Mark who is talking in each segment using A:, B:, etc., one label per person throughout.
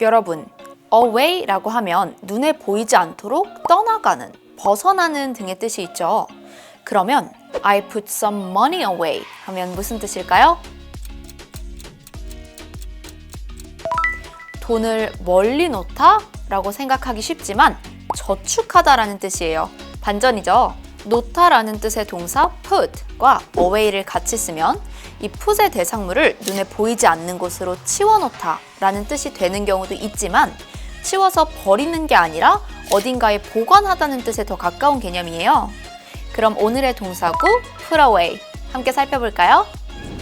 A: 여러분, away라고 하면 눈에 보이지 않도록 떠나가는, 벗어나는 등의 뜻이 있죠. 그러면 I put some money away 하면 무슨 뜻일까요? 돈을 멀리 놓다 라고 생각하기 쉽지만 저축하다 라는 뜻이에요. 반전이죠. 놓다라는 뜻의 동사 put과 away를 같이 쓰면 이 put의 대상물을 눈에 보이지 않는 곳으로 치워놓다 라는 뜻이 되는 경우도 있지만 치워서 버리는 게 아니라 어딘가에 보관하다는 뜻에 더 가까운 개념이에요. 그럼 오늘의 동사구 put away 함께 살펴볼까요?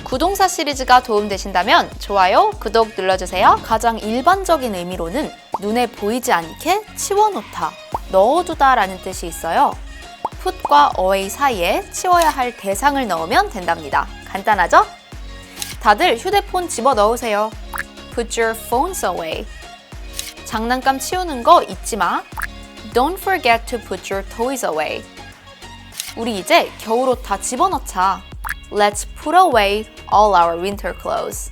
A: 구동사 시리즈가 도움되신다면 좋아요, 구독 눌러주세요. 가장 일반적인 의미로는 눈에 보이지 않게 치워놓다, 넣어두다 라는 뜻이 있어요. put과 away 사이에 치워야 할 대상을 넣으면 된답니다. 간단하죠? 다들 휴대폰 집어 넣으세요. Put your phones away. 장난감 치우는 거 잊지 마. Don't forget to put your toys away. 우리 이제 겨울옷 다 집어넣자. Let's put away all our winter clothes.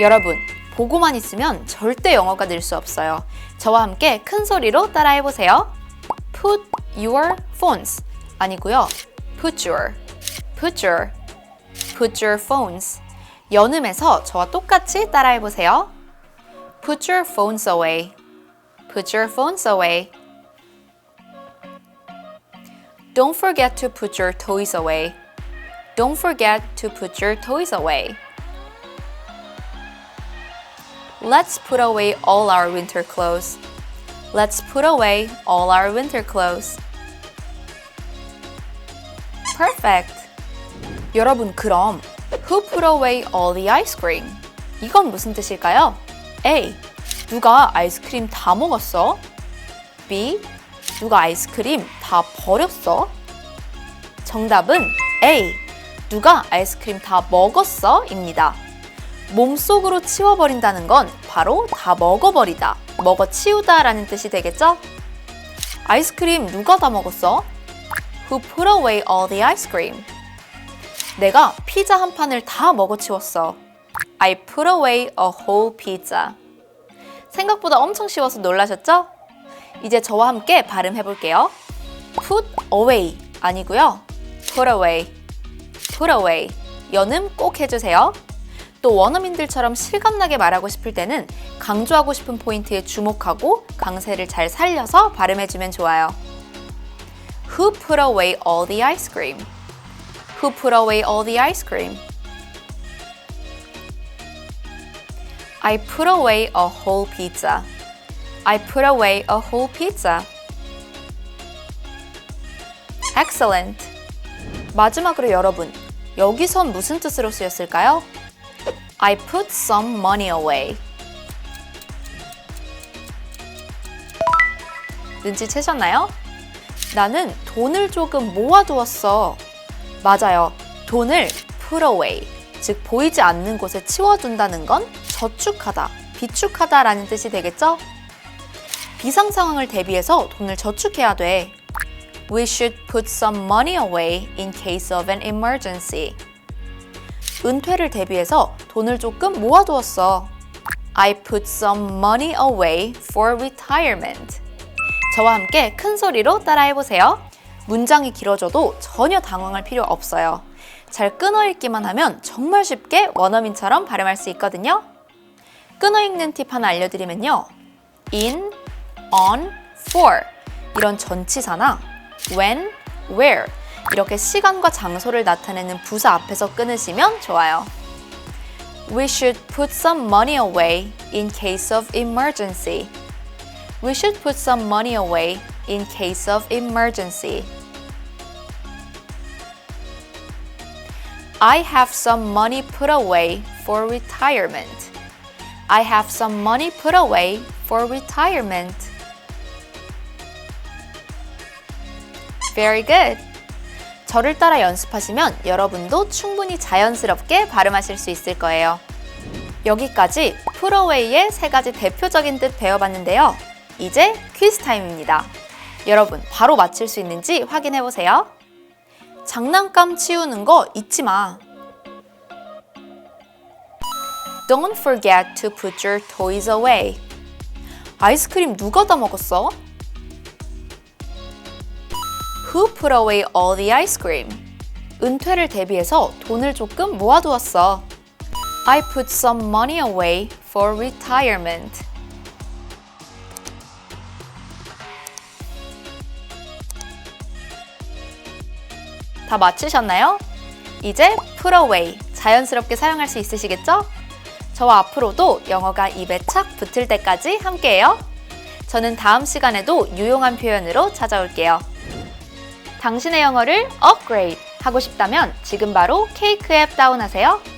A: 여러분, 보고만 있으면 절대 영어가 늘 수 없어요. 저와 함께 큰 소리로 따라해 보세요. Put your phones 아니고요. Put your, put your, put your phones. 연음해서 저와 똑같이 따라해 보세요. Put your phones away. Put your phones away. Don't forget to put your toys away. Don't forget to put your toys away. Let's put away all our winter clothes. Let's put away all our winter clothes. Perfect. 여러분, 그럼 Who put away all the ice cream? 이건 무슨 뜻일까요? A. 누가 아이스크림 다 먹었어? B. 누가 아이스크림 다 버렸어? 정답은 A. 누가 아이스크림 다 먹었어? 입니다. 몸속으로 치워버린다는 건 바로 다 먹어버리다, 먹어치우다 라는 뜻이 되겠죠? 아이스크림 누가 다 먹었어? Who put away all the ice cream? 내가 피자 한 판을 다 먹어치웠어. I put away a whole pizza. 생각보다 엄청 쉬워서 놀라셨죠? 이제 저와 함께 발음해 볼게요. put away 아니고요. put away, put away. 연음 꼭 해주세요. 또 원어민들처럼 실감나게 말하고 싶을 때는 강조하고 싶은 포인트에 주목하고 강세를 잘 살려서 발음해주면 좋아요. Who put away all the ice cream? Who put away all the ice cream? I put away a whole pizza. I put away a whole pizza. Excellent. 마지막으로 여러분, 여기선 무슨 뜻으로 쓰였을까요? I put some money away. 눈치채셨나요? 나는 돈을 조금 모아두었어. 맞아요. 돈을 put away, 즉 보이지 않는 곳에 치워둔다는 건 저축하다, 비축하다 라는 뜻이 되겠죠? 비상 상황을 대비해서 돈을 저축해야 돼. We should put some money away in case of an emergency. 은퇴를 대비해서 돈을 조금 모아두었어. I put some money away for retirement. 저와 함께 큰 소리로 따라해 보세요. 문장이 길어져도 전혀 당황할 필요 없어요. 잘 끊어 읽기만 하면 정말 쉽게 원어민처럼 발음할 수 있거든요. 끊어 읽는 팁 하나 알려드리면요. in, on, for 이런 전치사나 when, where 이렇게 시간과 장소를 나타내는 부사 앞에서 끊으시면 좋아요. We should put some money away in case of emergency. We should put some money away in case of emergency. I have some money put away for retirement. I have some money put away for retirement. Very good. 저를 따라 연습하시면 여러분도 충분히 자연스럽게 발음하실 수 있을 거예요. 여기까지 풀어웨이의 세 가지 대표적인 뜻 배워봤는데요. 이제 퀴즈 타임입니다. 여러분, 바로 맞힐 수 있는지 확인해 보세요. 장난감 치우는 거 잊지 마. Don't forget to put your toys away. 아이스크림 누가 다 먹었어? Who put away all the ice cream? 은퇴를 대비해서 돈을 조금 모아두었어. I put some money away for retirement. 다 맞추셨나요? 이제 away 자연스럽게 사용할 수 있으시겠죠? 저와 앞으로도 영어가 입에 착 붙을 때까지 함께해요. 저는 다음 시간에도 유용한 표현으로 찾아올게요. 당신의 영어를 업그레이드 하고 싶다면 지금 바로 케이크 앱 다운하세요.